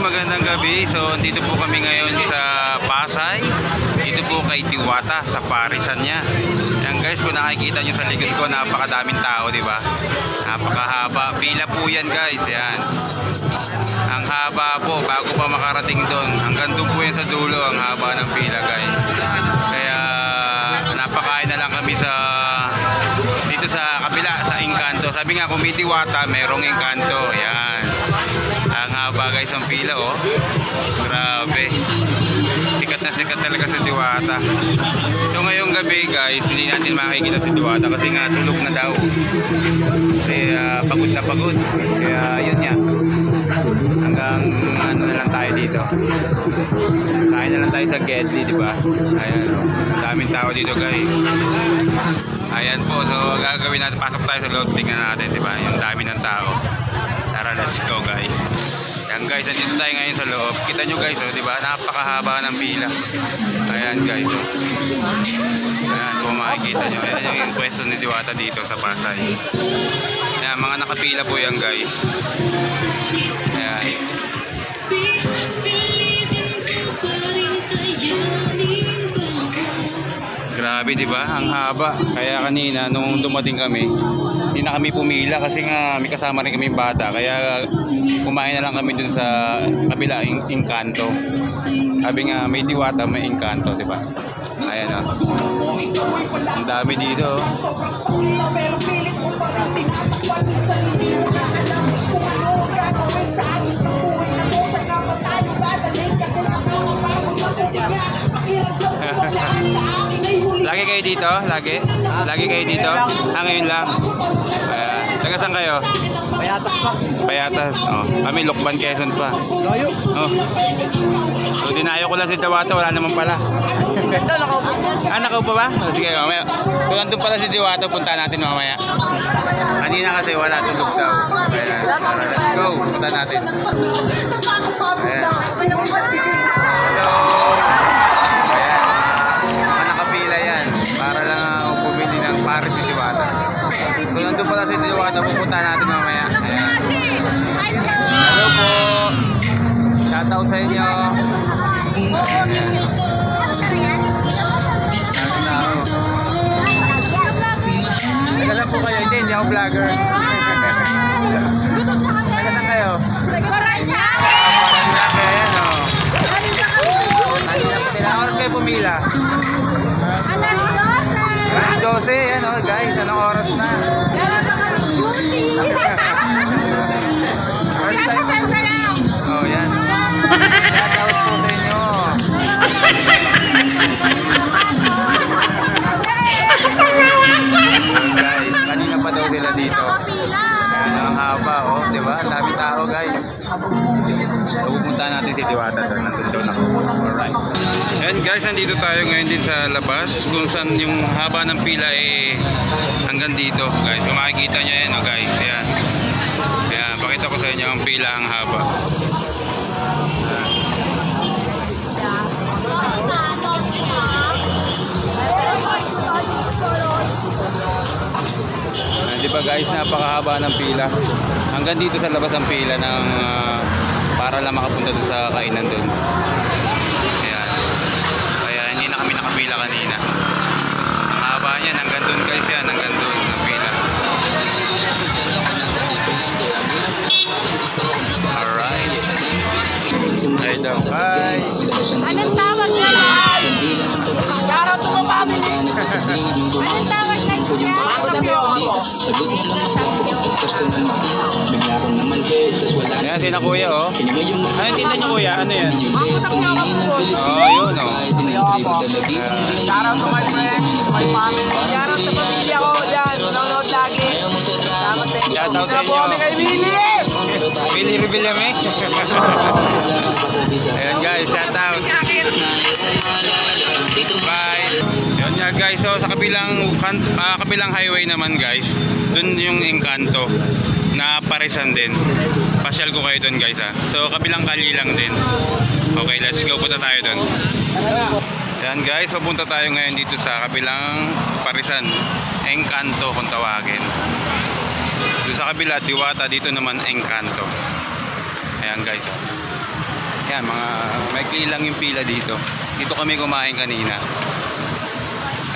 magandang gabi. So, dito po kami ngayon sa Pasay. Dito po kay Diwata sa parisan niya. Yan guys, kung nakikita nyo sa likod ko, napakadaming tao, di ba? Napakahaba. Pila po yan guys, yan. Ang haba po, bago pa makarating doon. Hanggang doon po yan sa dulo, ang haba ng pila guys. Kaya, napakain na lang kami sa dito sa kabila sa Encanto. Sabi nga kung may diwata, merong Encanto. Yan. Guys ang pila oh. Grabe. Sikat na sikat talaga si Diwata. So ngayong gabi guys, hindi natin makikita si Diwata kasi nga tulog na daw. Kaya pagod na pagod. Kaya yun nga. Hanggang ano na lang tayo dito. Kain na lang tayo sa Gedli, di ba? Ayan oh. Daming tao dito guys. Ayan po, so gagawin natin, pasok tayo sa loob, tingnan natin, di ba? Yung dami ng tao. Tara, let's go guys. Yan guys, nandito tayo ngayon sa loob. Kita nyo guys, oh, di ba? Napakahaba ng pila. Ayan guys, oh. Ayan, kung makikita nyo. Ayan yung pwesto ni Diwata dito sa Pasay. Ayan, mga nakapila po yan guys. Ayan. Grabe, di ba? Ang haba. Kaya kanina, nung dumating kami, hindi na kami pumila kasi nga may kasama rin kami bata. Kaya kumain na lang kami dun sa kabila, in Encanto. Sabi nga, may diwata, may Encanto, di ba? Ayan o. Ang dami dito. Lagi kayo dito? Lagi? Lagi kayo dito? Ah, ngayon lang. Ayan. Taga saan kayo? Payatas pa Payatas. Oh. Kami, Lukban, Quezon pa. Layo Oh. So, dinayo ko lang si Diwata, wala naman pala. ah, nakaupo ba? Oh, sige, mamaya. So, nandun pala si Diwata, punta natin mamaya. Kanina kasi wala, tulog daw. Ayan. Let's go, punta natin. Ayan. Haba, oh. Di ba? Ang dami tao, guys. So, pupunta natin si Diwata doon. Nandun doon ako. Alright. Ayan, guys, nandito tayo ngayon din sa labas. Kung saan yung haba ng pila eh hanggang dito, guys. Kung makikita nyo yan, oh, guys. Ayan. Ayan, pakita ko sa inyo ang pila ang haba. Di ba guys, napakahaba ng pila. Hanggang dito sa labas ang pila ng ah, para lang makapunta sa kainan doon. Ayan. Kaya hindi na kami nakapila kanina. Ang haba niyan, hanggang doon guys yan, hanggang doon ang pila. Alright. Ay daw, bye. Anong tawag na yan? Shoutout to my family! Anong tawag? Sagot mo lang ako kasi personal makita Bigla ko naman hit, tas wala na Ayan, sina kuya oh. Kiniba yung Ano niyo kuya? Ano yan? Ang Oh, yun oh. Kahit dinagribo dala dito Shoutout to my friends, to my family. Shoutout sa pamilya ko dyan, nanonood lagi. Sa Salamat sa inyo. Shoutout sa Isa po inyo. kami kay tayo Billy Revillame. Ayan guys, so sa kabilang ah, kabilang highway naman guys, dun yung Encanto na parisan din. Pasyal ko kayo dun guys ha. So kabilang kali lang din. Okay, let's go. Punta tayo dun. Yan guys, papunta tayo ngayon dito sa kabilang parisan. Encanto kung tawagin. Doon sa kabila, Diwata. Dito naman Encanto. Ayan guys. oh. Yan, mga maikli lang yung pila dito. Dito kami kumain kanina.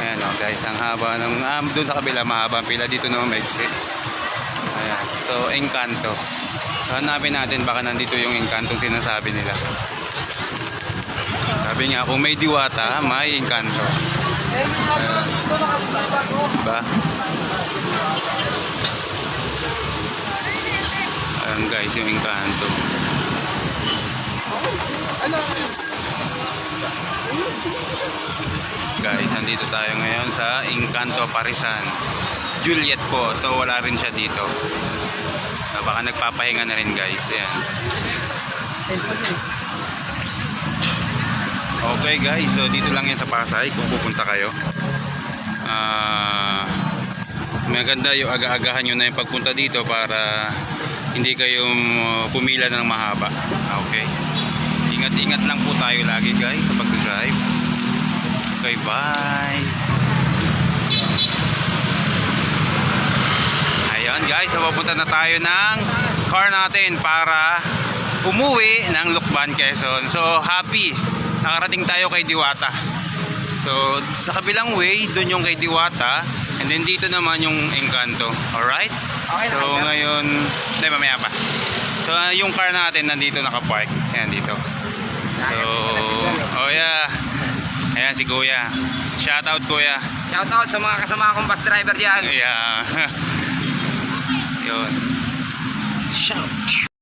Ayan o guys, ang haba ng, ah, doon sa kabila mahaba ang pila. Dito naman maiksi. Ayan, so Encanto. So, hanapin natin baka nandito yung Encanto sinasabi nila. Sabi nga, kung may diwata, may Encanto. Ayan. Diba? Ayan guys, yung Encanto. Guys, nandito tayo ngayon sa Encanto Parisan. Juliet po, so wala rin siya dito. So, baka nagpapahinga na rin guys. Ayan. Okay guys, so dito lang yan sa Pasay kung pupunta kayo. Ah, maganda yung aga-agahan nyo na yung pagpunta dito para hindi kayo uh, pumila ng mahaba. Okay. Ingat-ingat lang po tayo lagi guys sa pag-drive. Okay, bye. Ayan guys, so papunta na tayo ng car natin para umuwi ng Lukban, Quezon. So happy, nakarating tayo kay Diwata. So sa kabilang way, doon yung kay Diwata. And then dito naman yung Encanto. Alright? So ngayon, hindi mamaya pa. So yung car natin nandito nakapark. Ayan dito. So, oh yeah. Ayan si Kuya. Shout out Kuya. Shout out sa mga kasama kong bus driver diyan. Yeah. Yun. Shout.